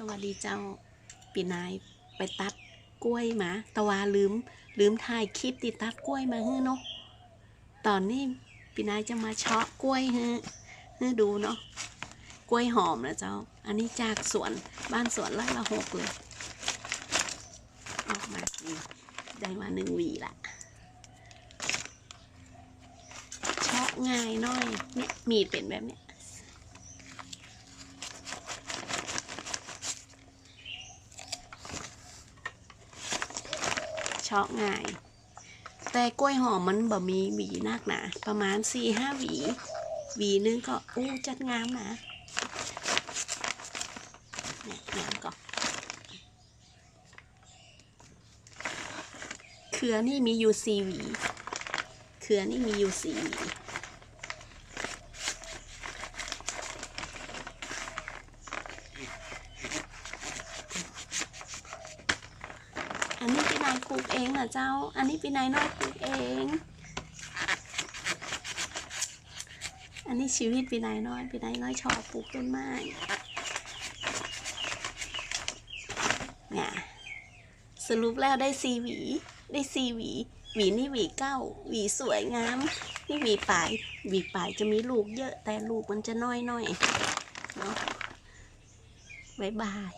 สวัสดีเจ้าปีนายไปตัดกล้วยมาตะวาลืม ลืมถ่ายคลิปติดตัดกล้วยมาฮื้อเนาะตอนนี้ปีนายจะมาเชาะกล้วยฮื้อฮื้อดูเนาะกล้วยหอมนะเจ้า อันนี้จากสวนบ้านสวนไร่ละหกเลยออกมาได้มาหนึ่งหวีละเชาะง่ายน้อยเนี่ยมีดเป็นแบบเนี้ย เชาะง่าย แต่กล้วยหอมมันบ่มีหวีนักหนาประมาณสี่ห้าหวี หวีนึงก็อู้จัดงามนะเนี่ยงามก่อนเครือนี่มีอยู่สี่หวี เครือนี่มีอยู่สี่หวี อันนี้พี่นายปลูกเองเหรอเจ้า อันนี้พี่นายน้อยปลูกเอง อันนี้ชีวิตพี่นายน้อยพี่นายน้อยชอบปลูกต้นไม้เนี่ยสรุปแล้วได้สีหวี ได้สีหวี หวีนี่หวีเก้า หวีสวยงาม นี่หวีปลาย หวีปลายจะมีลูกเยอะแต่ลูกมันจะน้อยๆเนาะบายบาย